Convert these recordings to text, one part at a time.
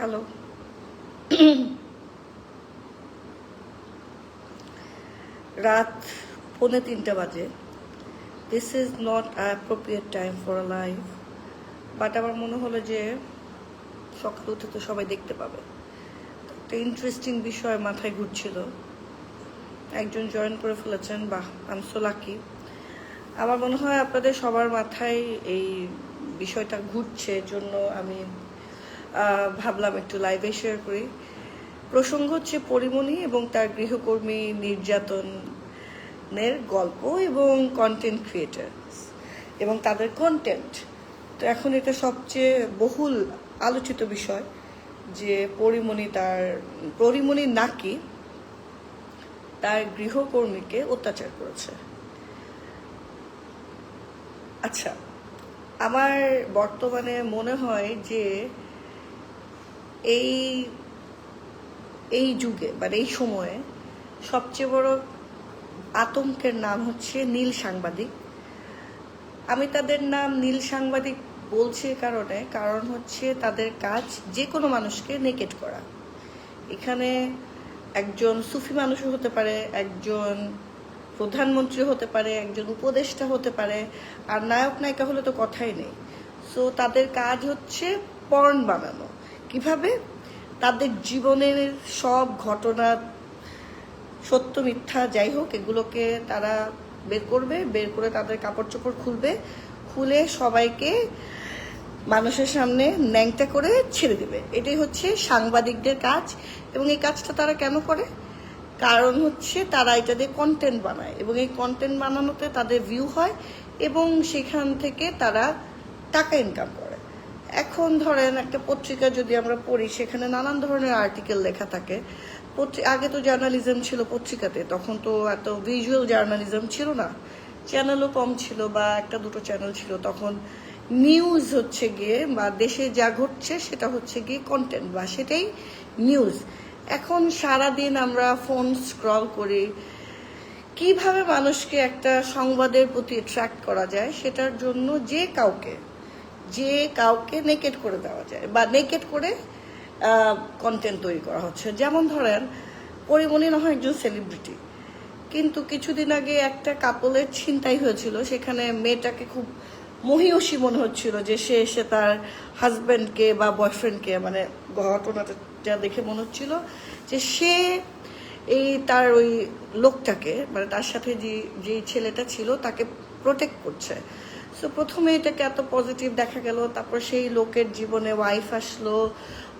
Hello রাত পৌনে তিনটা বাজে। This is not appropriate time for a life but আমার মনে হলো যে সকালে উঠে তো সবাই দেখতে পাবে। একটা ইন্টারেস্টিং বিষয় মাথায় ঘুরছিল। একজন জয়েন করে ফেলেছেন, বাহ আম সো লাকি আমার মনে হয় আপনাদের সবার মাথায় এই বিষয়টা ঘুরছে জন্য আমি ভাবলাম একটু লাইভে শেয়ার করি। প্রসঙ্গ হচ্ছে পরিমণি এবং তার গৃহকর্মী নির্যাতনের গল্প এবং কন্টেন্ট ক্রিয়েটার এবং তাদের কন্টেন্ট তো এখন এটা সবচেয়ে বহুল আলোচিত বিষয় যে পরিমণি তার, পরিমণি নাকি তার গৃহকর্মীকে অত্যাচার করেছে। আচ্ছা আমার বর্তমানে মনে হয় যে এই এই যুগে মানে এই সময়ে সবচেয়ে বড় আতঙ্কের নাম হচ্ছে নীল সাংবাদিক। আমি তাদের নাম নীল সাংবাদিক বলছি কারণে, কারণ হচ্ছে তাদের কাজ যে কোনো মানুষকে নেকেট করা। এখানে একজন সুফি মানুষও হতে পারে, একজন প্রধানমন্ত্রী হতে পারে, একজন উপদেষ্টা হতে পারে, আর নায়ক নায়িকা হলে তো কথাই নেই। সো তাদের কাজ হচ্ছে পর্ন বানানো। কীভাবে তাদের জীবনের সব ঘটনা, সত্য, মিথ্যা যাই হোক, এগুলোকে তারা বের করবে, বের করে তাদের কাপড় চোপড় খুলবে, খুলে সবাইকে মানুষের সামনে ন্যাংটা করে ছেড়ে দেবে। এটাই হচ্ছে সাংবাদিকদের কাজ। এবং এই কাজটা তারা কেন করে? কারণ হচ্ছে তারা এটা দিয়ে কন্টেন্ট বানায়। এবং এই কন্টেন্ট বানানোতে তাদের ভিউ হয়। এবং সেখান থেকে তারা টাকা ইনকাম করে। এখন ধরেন একটা পত্রিকা যদি আমরা পড়ি, সেখানে নানান ধরনের আর্টিকেল লেখা থাকে। আগে তো জার্নালিজম ছিল পত্রিকাতে, তখন তো এত ভিজুয়াল জার্নালিজম ছিল না। চ্যানেলও কম ছিল বা একটা দুটো চ্যানেল ছিল। তখন নিউজ হচ্ছে গিয়ে বা দেশে যা ঘটছে, সেটা হচ্ছে গিয়ে কন্টেন্ট বা সেটাই নিউজ এখন সারা দিন আমরা ফোন স্ক্রল করি। কীভাবে মানুষকে একটা সংবাদের প্রতি অ্যাট্রাক্ট করা যায়, সেটার জন্য যে কাউকে যে কাউকে নেকেট করে দেওয়া যায় বা নেকেট করে কন্টেন্ট তৈরি করা হচ্ছে। যেমন ধরেন, পরিমণি না হয় একজন সেলিব্রিটি কিন্তু কিছুদিন আগে একটা কাপলের ছিনতাই হয়েছিল, সেখানে মেয়েটাকে খুব মহিয়সী মনে হচ্ছিল যে সে এসে তার হাজব্যান্ডকে বা বয়ফ্রেন্ডকে মানে ঘটনাটা দেখে মনে হচ্ছিল যে সে এই তার ওই লোকটাকে মানে তার সাথে যে, যেই ছেলেটা ছিল, তাকে প্রোটেক্ট করছে। সো প্রথমে এটাকে এত পজিটিভ দেখা গেল, তারপর সেই লোকের জীবনে ওয়াইফ আসলো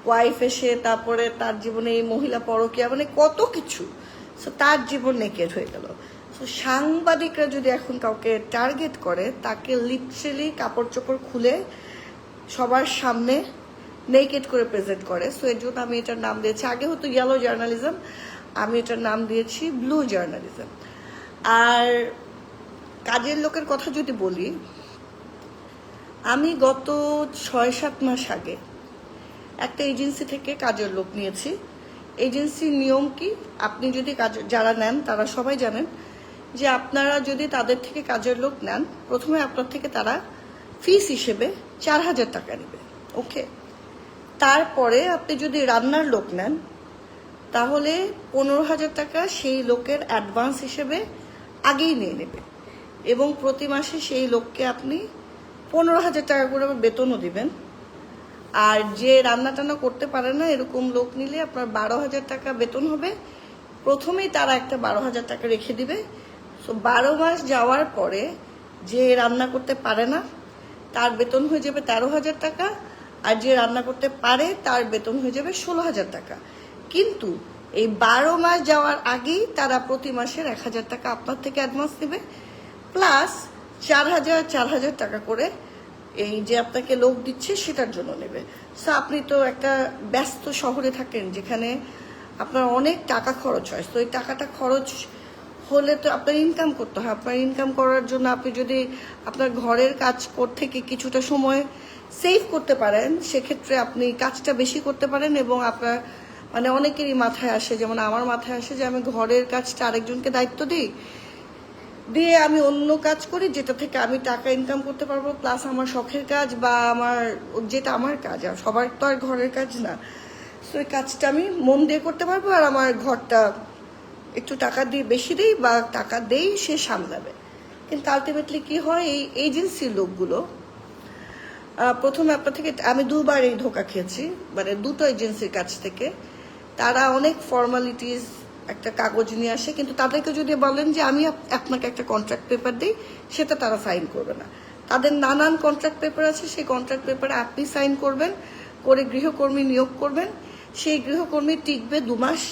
ওয়াইফ এসে তারপরে তার জীবনে এই মহিলা পরকিয়া মানে কত কিছু। সো তার জীবন নেকেট হয়ে গেল। সো সাংবাদিকরা যদি এখন কাউকে টার্গেট করে, তাকে লিটারেলি কাপড় চোপড় খুলে সবার সামনে নেকেট করে প্রেজেন্ট করে। সো এর জন্য আমি এটার নাম দিয়েছি। আগে হতো ইয়েলো জার্নালিজম আমি এটার নাম দিয়েছি ব্লু জার্নালিজম আর কাজের লোকের কথা যদি বলি আমি গত ছয়, সাত মাস আগে একটা এজেন্সি থেকে কাজের লোক নিয়েছি। এজেন্সির নিয়ম কি? আপনি যদি কাজ, যারা নেন তারা সবাই জানেন যে আপনারা যদি তাদের থেকে কাজের লোক নেন, প্রথমে আপনার থেকে তারা ফিস হিসেবে চার হাজার টাকা নেবে। ওকে? তারপরে আপনি যদি রান্নার লোক নেন, তাহলে পনেরো হাজার টাকা সেই লোকের অ্যাডভান্স হিসেবে আগেই নিয়ে নেবে এবং প্রতি মাসে সেই লোককে আপনি পনেরো হাজার টাকা করে আবার বেতনও দিবেন। আর যে রান্না টান্না করতে পারে না, এরকম লোক নিলে আপনার বারো হাজার টাকা বেতন হবে। প্রথমেই তারা একটা বারো হাজার টাকা রেখে দিবে। সো বারো মাস যাওয়ার পরে যে রান্না করতে পারে না, তার বেতন হয়ে যাবে তেরো হাজার টাকা। আর যে রান্না করতে পারে, তার বেতন হয়ে যাবে ষোলো হাজার টাকা। কিন্তু এই বারো মাস যাওয়ার আগেই তারা প্রতি মাসের এক হাজার টাকা আপনার থেকে অ্যাডভান্স দেবে। প্লাস চার হাজার চার হাজার টাকা করে এই যে আপনাকে লোক দিচ্ছে সেটার জন্য নেবে। সো আপনি তো একটা ব্যস্ত শহরে থাকেন যেখানে আপনার অনেক টাকা খরচ হয়। তো এই টাকাটা খরচ হলে তো আপনার ইনকাম করতে হয়। আপনার ইনকাম করার জন্য আপনি যদি আপনার ঘরের কাজ থেকে কিছুটা সময় সেভ করতে পারেন, সেক্ষেত্রে আপনি কাজটা বেশি করতে পারেন এবং আপনার মানে অনেকেরই মাথায় আসে, যেমন আমার মাথায় আসে যে আমি ঘরের কাজটা আরেকজনকে দায়িত্ব দিই দিয়ে আমি অন্য কাজ করি, যেটা থেকে আমি টাকা ইনকাম করতে পারব প্লাস আমার শখের কাজ বা আমার, যেটা আমার কাজ, আর সবার তো আর ঘরের কাজ না। সো এই কাজটা আমি মন দিয়ে করতে পারব আর আমার ঘরটা একটু টাকা দিয়ে বেশি দেই বা টাকা দেই, সে সামলাবে। কিন্তু আলটিমেটলি কি হয়, এই এজেন্সির লোকগুলো প্রথমে আপনার থেকে, আমি দুবার এই ধোকা খেয়েছি মানে দুটো এজেন্সির কাছ থেকে। তারা অনেক ফর্মালিটিস একটা কাগজ নিয়ে আসে, কিন্তু তাদেরকে যদি বলেন যে আমি আপনাকে একটা কন্ট্রাক্ট পেপার দিই, সেটা তারা সাইন করবে না। তাদের নানান কন্ট্রাক্ট পেপার আছে, সেই কন্ট্রাক্ট পেপারে আপনি সাইন করবেন, করে গৃহকর্মী নিয়োগ করবেন, সেই গৃহকর্মী টিকবে দু মাস।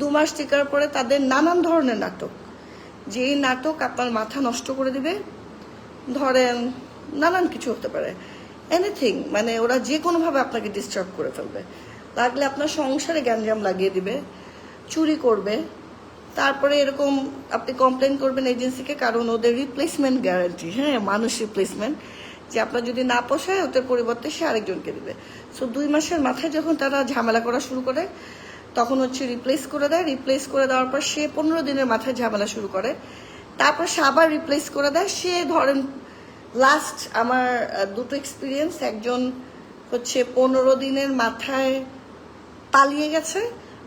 দু মাস টিকার পরে তাদের নানান ধরনের নাটক। যে এই নাটক আপনার মাথা নষ্ট করে দিবে, ধরেন নানান কিছু হতে পারে। এনিথিং মানে ওরা যে কোনোভাবে আপনাকে ডিস্টার্ব করে ফেলবে। লাগলে আপনার সংসারে গ্যাঞ্জাম লাগিয়ে দিবে। চুরি করবে। তারপরে এরকম আপনি কমপ্লেন করবেন এজেন্সিকে কারণ ওদের রিপ্লেসমেন্ট গ্যারান্টি হ্যাঁ মানুষ রিপ্লেসমেন্ট যে আপনার যদি না পোষায়, ওদের পরিবর্তে সে আরেকজনকে দেবে। সো দুই মাসের মাথায় যখন তারা ঝামেলা করা শুরু করে, তখন হচ্ছে রিপ্লেস করে দেয়। রিপ্লেস করে দেওয়ার পর সে পনেরো দিনের মাথায় ঝামেলা শুরু করে। তারপর সে আবার রিপ্লেস করে দেয়। সে ধরেন লাস্ট আমার দুটো এক্সপিরিয়েন্স একজন হচ্ছে পনেরো দিনের মাথায় পালিয়ে গেছে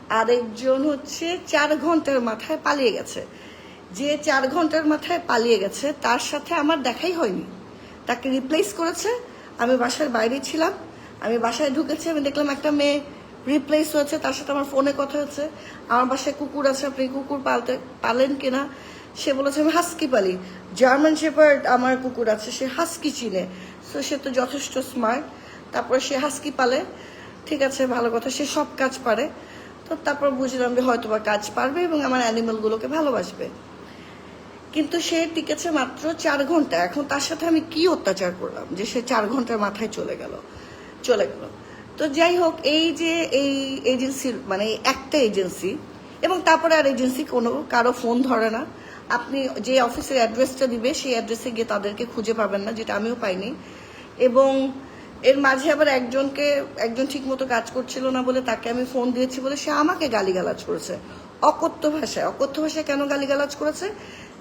আরেকজন হচ্ছে চার ঘণ্টার মাথায় পালিয়ে গেছে। যে চার ঘণ্টার মাথায় পালিয়ে গেছে, তার সাথে আমার দেখাই হয়নি। তাকে রিপ্লেস করেছে। আমি বাসার বাইরে ছিলাম। আমি বাসায় ঢুকেছি, আমি দেখলাম একটা মেয়ে রিপ্লেস হয়েছে, তার সাথে আমার ফোনে কথা হচ্ছে আমার বাসায় কুকুর আছে, আপনি কুকুর পালতে পালেন কিনা? সে বলেছে, আমি হাস্কি পালি। জার্মান শেপার্ড আমার কুকুর আছে, সে হাস্কি চিনে। সো সে তো যথেষ্ট স্মার্ট তারপরে সে হাস্কি পালে। ঠিক আছে, ভালো কথা, সে সব কাজ পারে। তো তারপর বুঝলাম যে হয়তো বা কাজ পারবে এবং আমার অ্যানিমেলগুলোকে ভালোবাসবে। কিন্তু সে টিকেছে মাত্র চার ঘণ্টা। এখন তার সাথে আমি কি অত্যাচার করলাম যে সে চার ঘণ্টার মাথায় চলে গেল চলে গেল। তো যাই হোক, এই যে এই এজেন্সির মানে একটা এজেন্সি এবং তারপরে আর এজেন্সি কোনো, কারও ফোন ধরে না। আপনি যে অফিসের অ্যাড্রেসটা দিবে, সেই অ্যাড্রেসে গিয়ে তাদেরকে খুঁজে পাবেন না, যেটা আমিও পাইনি। এবং এর মাঝে আবার একজনকে, একজন ঠিক মতো কাজ করছিল না বলে তাকে আমি ফোন দিয়েছি বলে সে আমাকে গালিগালাজ করেছে। অকথ্য ভাষায়। অকথ্য ভাষায় কেন গালিগালাজ করেছে?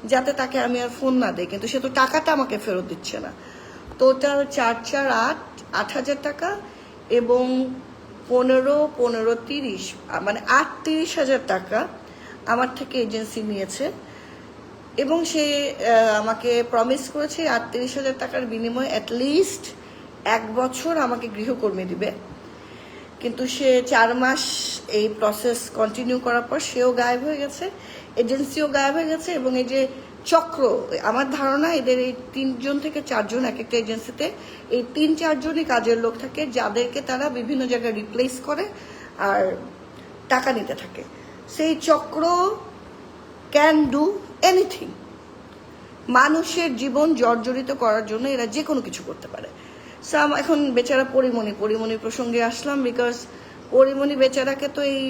যাতে তাকে আমি আর ফোন না দিই। কিন্তু সে তো টাকাটা আমাকে ফেরত দিচ্ছে না। তো টোটাল চার চার আট আট হাজার টাকা এবং পনেরো পনেরো তিরিশ মানে আট তিরিশ হাজার টাকা আমার থেকে এজেন্সি নিয়েছে। এবং সে আমাকে প্রমিস করেছে আটত্রিশ হাজার টাকার বিনিময়ে অ্যাটলিস্ট এক বছর আমাকে গৃহকর্মী দিবে। কিন্তু সে চার মাস এই প্রসেস কন্টিনিউ করার পর সেও গায়েব হয়ে গেছে এজেন্সিও গায়েব হয়ে গেছে এবং এই যে চক্র, আমার ধারণা এদের এই তিনজন থেকে চারজন এক একটা এজেন্সিতে এই তিন চারজনই কাজের লোক থাকে, যাদেরকে তারা বিভিন্ন জায়গায় রিপ্লেস করে আর টাকা নিতে থাকে। সেই চক্র ক্যান ডু এনিথিং মানুষের জীবন জর্জরিত করার জন্য এরা যে কোনো কিছু করতে পারে। সো এখন বেচারা পরিমণি পরিমণি প্রসঙ্গে আসলাম বিকজ পরিমণি বেচারাকে তো এই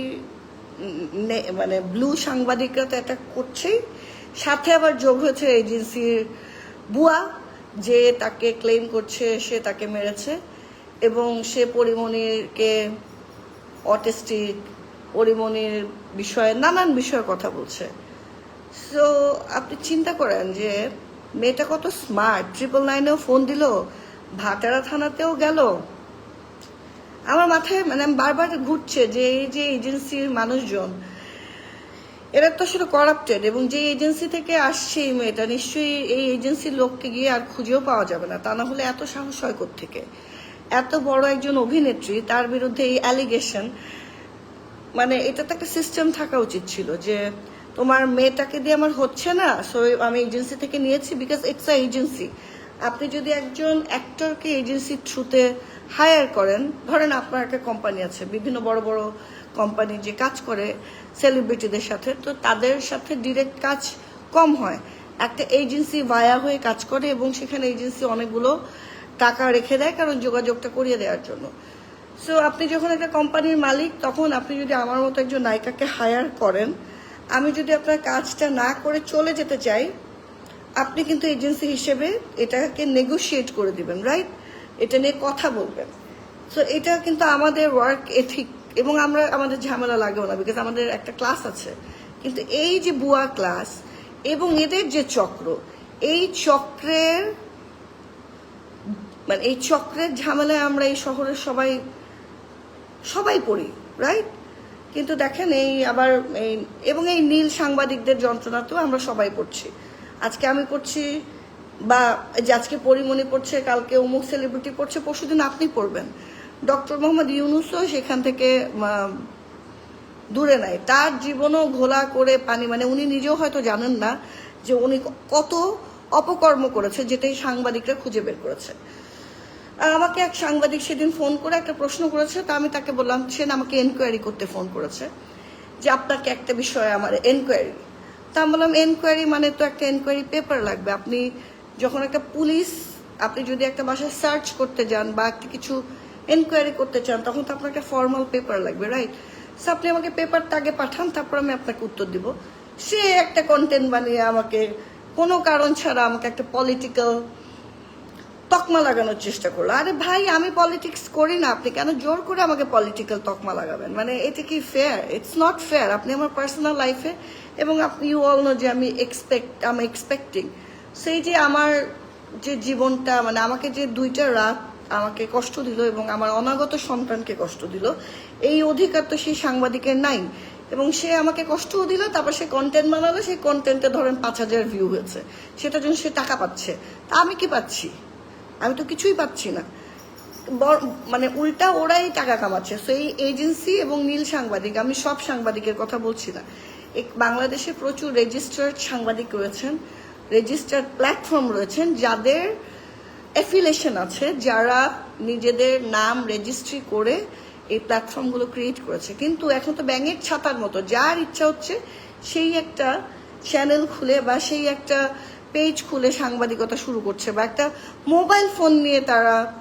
মানে ব্লু সাংবাদিকরা তো এটা করছেই। সাথে আবার যোগ হয়েছে এজেন্সির বুয়া, যে তাকে ক্লেম করছে, সে তাকে মেরেছে এবং সে পরিমণিকে অটিস্টিক পরিমণির বিষয়ে নানান বিষয়ে কথা বলছে। সো আপনি চিন্তা করেন যে মেয়েটা কত স্মার্ট ট্রিপল নাইনেও ফোন দিল ভাটারা থানাতেও গেল। আমার মাথায় মানে বারবার ঘুরছে যে এই যে এজেন্সির মানুষজন, এরা তো আসলে করাপ্টেড এবং যে এজেন্সি থেকে আসছে এই মেয়েটা, নিশ্চয়ই এই এজেন্সির লোককে গিয়ে আর খুঁজেও পাওয়া যাবে না। তা না হলে এত সাহস হয় থেকে এত বড় একজন অভিনেত্রী, তার বিরুদ্ধে এই অ্যালিগেশন মানে এটা তো একটা সিস্টেম থাকা উচিত ছিল যে তোমার মেয়েটাকে দিয়ে আমার হচ্ছে না সো আমি এজেন্সি থেকে নিয়েছি বিকজ ইটস আ এজেন্সি আপনি যদি একজন অ্যাক্টরকে এজেন্সির থ্রুতে হায়ার করেন, ধরেন আপনার একটা কোম্পানি আছে, বিভিন্ন বড় বড় কোম্পানি যে কাজ করে সেলিব্রিটিদের সাথে, তো তাদের সাথে ডিরেক্ট কাজ কম হয়। একটা এজেন্সি ভায়া হয়ে কাজ করে এবং সেখানে এজেন্সি অনেকগুলো টাকা রেখে দেয় কারণ যোগাযোগটা করিয়ে দেওয়ার জন্য। সো আপনি যখন একটা কোম্পানির মালিক, তখন আপনি যদি আমার মতো একজন নায়িকাকে হায়ার করেন, আমি যদি আপনার কাজটা না করে চলে যেতে চাই আপনি কিন্তু এজেন্সি হিসেবে এটাকে নেগোশিয়েট করে দিবেন রাইট এটা নিয়ে কথা বলবেন। সো এটা কিন্তু আমাদের ওয়ার্ক এথিক এবং আমরা, আমাদের ঝামেলা লাগেও না বিকজ আমাদের একটা ক্লাস আছে। কিন্তু এই যে বুয়া ক্লাস এবং এদের যে চক্র, এই চক্রের মানে এই চক্রের ঝামেলায় আমরা এই শহরের সবাই সবাই পড়ি রাইট কিন্তু দেখেন এই আবার এই, এবং এই নীল সাংবাদিকদের যন্ত্রণাতেও আমরা সবাই পড়ছি। আজকে আমি করছি বা যে আজকে পরিমণি পড়ছে কালকে অমুক সেলিব্রিটি পড়ছে পরশুদিন আপনি পড়বেন ডক্টর মোহাম্মদ ইউনুসও সেখান থেকে দূরে নাই। তার জীবনও ঘোলা করে পানি মানে উনি নিজেও হয়তো জানেন না যে উনি কত অপকর্ম করেছে, যেটাই সাংবাদিকরা খুঁজে বের করেছে। আমাকে এক সাংবাদিক সেদিন ফোন করে একটা প্রশ্ন করেছে, তা আমি তাকে বললাম সে আমাকে এনকোয়ারি করতে ফোন করেছে যে, আপনাকে একটা বিষয়ে আমার এনকোয়ারি তা আমি বললাম এনকোয়ারি মানে তো একটা এনকোয়ারি পেপার লাগবে। আপনি যখন একটা পুলিশ, আপনি যদি একটা বাসায় সার্চ করতে যান বা একটা কিছু এনকোয়ারি করতে চান, তখন তো আপনাকে ফর্মাল পেপার লাগবে রাইট সো আপনি আমাকে পেপারটা আগে পাঠান, তারপর আমি আপনাকে উত্তর দিব। সে একটা কন্টেন্ট বানিয়ে আমাকে কোনো কারণ ছাড়া আমাকে একটা পলিটিক্যাল তকমা লাগানোর চেষ্টা করল। আরে ভাই, আমি পলিটিক্স করি না, আপনি কেন জোর করে আমাকে পলিটিক্যাল তকমা লাগাবেন? মানে এটা কি ফেয়ার ইটস নট ফেয়ার আপনি আমার পার্সোনাল লাইফে এবং আপনি ইউ অল নো যে আমি এক্সপেক্ট আমি এক্সপেক্টিং সেই যে আমার যে জীবনটা মানে আমাকে যে দুইটা রাত আমাকে কষ্ট দিল এবং আমার অনাগত সন্তানকে কষ্ট দিল, এই অধিকার তো সেই সাংবাদিকের নাই। এবং সে আমাকে কষ্টও দিল, তারপর সে কন্টেন্ট বানালো, সেই কন্টেন্টে ধরেন পাঁচ হাজার ভিউ হয়েছে। সেটার জন্য সে টাকা পাচ্ছে। তা আমি কি পাচ্ছি? আমি তো কিছুই পাচ্ছি না। মানে উল্টা ওরাই টাকা কামাচ্ছে। সো এই এজেন্সি এবং নীল সাংবাদিক, আমি সব সাংবাদিকের কথা বলছি না। বাংলাদেশে প্রচুর রেজিস্টার্ড সাংবাদিক রয়েছেন রেজিস্টার্ড প্ল্যাটফর্ম রয়েছেন, যাদের অ্যাফিলেশন আছে, যারা নিজেদের নাম রেজিস্ট্রি করে এই প্ল্যাটফর্মগুলো ক্রিয়েট করেছে। কিন্তু এখন তো ব্যাঙের ছাতার মতো, যার ইচ্ছা হচ্ছে সেই একটা চ্যানেল খুলে বা সেই একটা পেজ খুলে সাংবাদিকতা শুরু করছে বা একটা মোবাইল ফোন নিয়ে তারা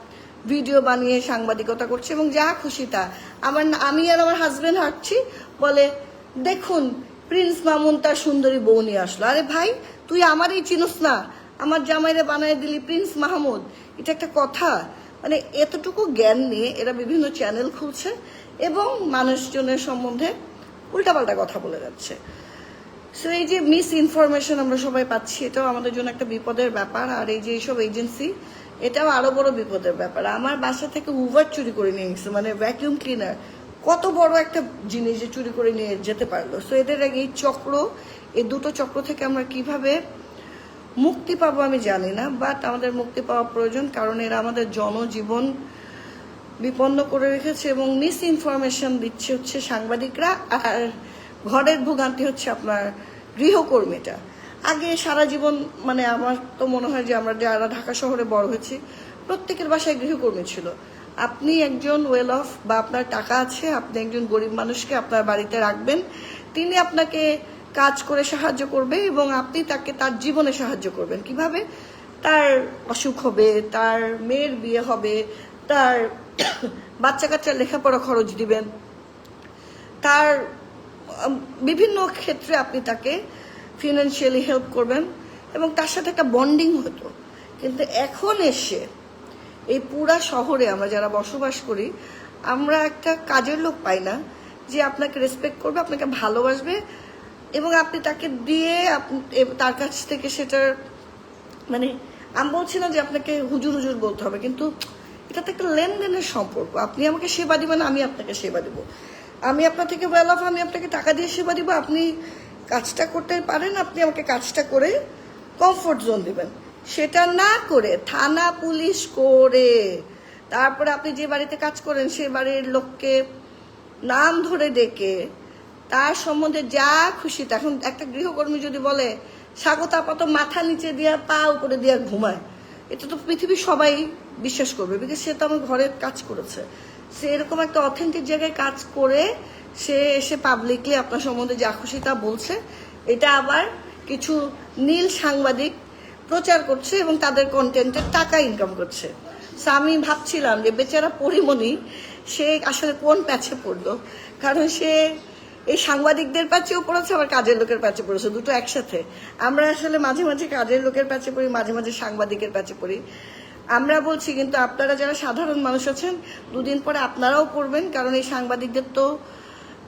ভিডিও বানিয়ে সাংবাদিকতা করছে এবং যা খুশি তা। আমার আমি আর আমার হাজবেন্ড হাঁটছি, বলে, দেখুন, প্রিন্স মামুন তার সুন্দরী বউ নিয়ে আসলো। আরে ভাই, তুই আমারই চিনস না। আমার জামাইরে বানায় দিলি প্রিন্স মাহমুদ। এটা একটা কথা। মানে এতটুকু জ্ঞান নিয়ে এরা বিভিন্ন চ্যানেল খুলছে এবং মানুষজনের সম্বন্ধে উল্টাপাল্টা কথা বলে যাচ্ছে। সো এই যে মিস ইনফরমেশন আমরা সবাই পাচ্ছি, এটাও আমাদের জন্য একটা বিপদের ব্যাপার। আর এই যে এইসব এজেন্সি এটাও আরও বড় বিপদের ব্যাপার। আমার বাসা থেকে উভার চুরি করে নিয়ে গেছে মানে ভ্যাকিউম ক্লিনার কত বড় একটা জিনিস যে চুরি করে নিয়ে যেতে পারল। সো এদের আগে এই চক্র, এই দুটো চক্র থেকে আমরা কীভাবে মুক্তি পাবো আমি জানি না বাট আমাদের মুক্তি পাওয়া প্রয়োজন, কারণ এরা আমাদের জনজীবন বিপন্ন করে রেখেছে এবং মিস ইনফরমেশন দিচ্ছে হচ্ছে সাংবাদিকরা। আর ঘরের ভোগান্তি হচ্ছে আপনার গৃহকর্মীটা। আগে সারা জীবন মানে আমার তো মনে হয় যে আমরা যারা ঢাকা শহরে বড় হয়েছি, প্রত্যেকের বাসায় গৃহকর্মী ছিল। আপনি একজন ওয়েল অফ বা আপনার টাকা আছে, আপনি একজন গরিব মানুষকে আপনার বাড়িতে রাখবেন, তিনি আপনাকে কাজ করে সাহায্য করবে এবং আপনি তাকে তার জীবনে সাহায্য করবেন। কীভাবে? তার অসুখ হবে, তার মেয়ের বিয়ে হবে, তার বাচ্চা কাচ্চার লেখাপড়া খরচ দিবেন, তার বিভিন্ন ক্ষেত্রে আপনি তাকে ফিনান্সিয়ালি হেল্প করবেন এবং তার সাথে একটা বন্ডিং হতো। কিন্তু এখন এসে এই পুরা শহরে আমরা যারা বসবাস করি, আমরা একটা কাজের লোক পাই না যে আপনাকে রেসপেক্ট করবে, আপনাকে ভালোবাসবে এবং আপনি তাকে দিয়ে তার কাছ থেকে সেটার মানে আমি বলছি না যে আপনাকে হুজুর হুজুর বলতে হবে, কিন্তু এটা তো একটা লেনদেনের সম্পর্ক। আপনি আমাকে সেবা দিবেন, আমি আপনাকে সেবা দিব। আমি আপনার থেকে ওয়েল অফ আমি আপনাকে টাকা দিয়ে সেবা দিব, আপনি কাজটা করতে পারেন, আপনি আমাকে কাজটা করে কমফোর্ট জোন দিবেন। সেটা না করে থানা পুলিশ করে। তারপরে আপনি যে বাড়িতে কাজ করেন, সে বাড়ির লোককে নাম ধরে ডেকে তার সম্বন্ধে যা খুশি, এখন একটা গৃহকর্মী যদি বলে, স্বাগত আপাত মাথা নিচে দিয়া, পা উপরে দিয়া ঘুমায়। এটা তো পৃথিবীর সবাই বিশ্বাস করবে বিকজ সে তো আমার ঘরে কাজ করেছে। সে এরকম একটা অথেন্টিক জায়গায় কাজ করে সে এসে পাবলিকলি আপনার সম্বন্ধে যা খুশি তা বলছে। এটা আবার কিছু নীল সাংবাদিক প্রচার করছে এবং তাদের কন্টেন্টের টাকা ইনকাম করছে। সো আমি ভাবছিলাম যে বেচারা পরিমণি, সে আসলে কোন প্যাচে পড়ল? কারণ সে এই সাংবাদিকদের প্যাচেও পড়েছে, আবার কাজের লোকের প্যাচে পড়েছে, দুটো একসাথে। আমরা আসলে মাঝে মাঝে কাজের লোকের প্যাচে পড়ি, মাঝে মাঝে সাংবাদিকের প্যাচে পড়ি। আমরা বলছি কিন্তু আপনারা যারা সাধারণ মানুষ আছেন, দুদিন পরে আপনারাও করবেন, কারণ এই সাংবাদিকদের তো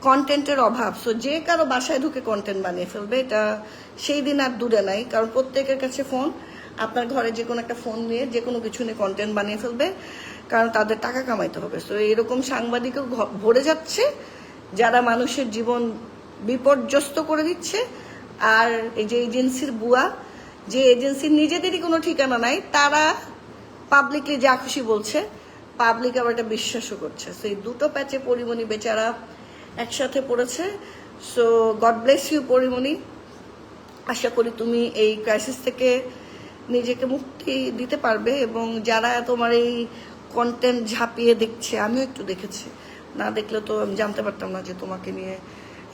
কন্টেন্টের অভাব। সো যে কারও বাসায় ঢুকে কন্টেন্ট বানিয়ে ফেলবে, এটা সেই দিন আর দূরে নাই, কারণ প্রত্যেকের কাছে ফোন আপনার ঘরে যে কোনো একটা ফোন নিয়ে, যে কোনো কিছু নিয়ে কন্টেন্ট বানিয়ে ফেলবে, কারণ তাদের টাকা কামাইতে হবে। সো এরকম সাংবাদিকও ভরে যাচ্ছে, যারা মানুষের জীবন বিপর্যস্ত করে দিচ্ছে, আর এই যে এজেন্সির বুয়া, যে এজেন্সির নিজেদেরই কোনো ঠিকানা নাই, তারা পাবলিকলি যা খুশি বলছে পাবলিক আবার এটা বিশ্বাসও করছে। সেই দুটো প্যাচে পরিমণি বেচারা একসাথে পড়েছে। So God bless you Porimoni. আশা করি তুমি এই ক্রাইসিস থেকে নিজেকে মুক্তি দিতে পারবে এবং যারা তোমার এই কন্টেন্ট ঝাঁপিয়ে দেখছে, আমিও একটু দেখেছি। না দেখলে তো আমি জানতে পারতাম না যে তোমাকে নিয়ে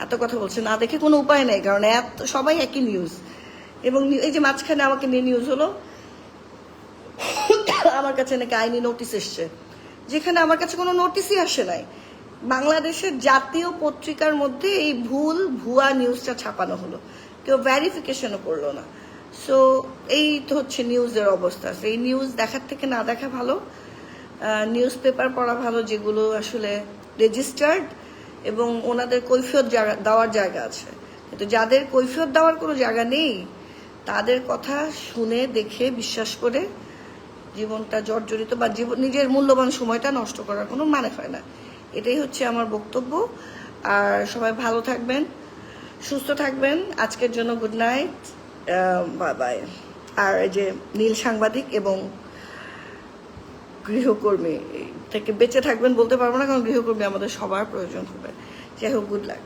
এত কথা বলছে। না দেখে কোনো উপায় নেই, কারণ এত, সবাই একই নিউজ এবং এই যে মাঝখানে আমাকে নিয়ে নিউজ হলো আমার কাছে নাকি আইনি নোটিশ এসছে। যেখানে আমার কাছে কোনো নোটিশই আসে নাই। বাংলাদেশের জাতীয় পত্রিকার মধ্যে এই ভুল ভুয়া নিউজটা ছাপানো হলো। কেউ ভ্যারিফিকেশনও করল না। সো এই তো হচ্ছে নিউজের অবস্থা। এই নিউজ দেখার থেকে না দেখা ভালো। নিউজ পেপার পড়া ভালো, যেগুলো আসলে রেজিস্টার্ড এবং ওনাদের কৈফিয়ত জায়গা- দেওয়ার জায়গা আছে। কিন্তু যাদের কৈফিয়ত দেওয়ার কোনো জায়গা নেই, তাদের কথা শুনে, দেখে, বিশ্বাস করে জীবনটা জর্জরিত বা জীবন নিজের মূল্যবান সময়টা নষ্ট করার কোনো মানে হয় না। এটাই হচ্ছে আমার বক্তব্য। আর সবাই ভালো থাকবেন, সুস্থ থাকবেন। আজকের জন্য গুড নাইট বাই বাই আর এই যে নীল সাংবাদিক এবং গৃহকর্মী থেকে বেঁচে থাকবেন বলতে পারব না, কারণ গৃহকর্মী আমাদের সবার প্রয়োজন হবে। যাই হোক গুড লাক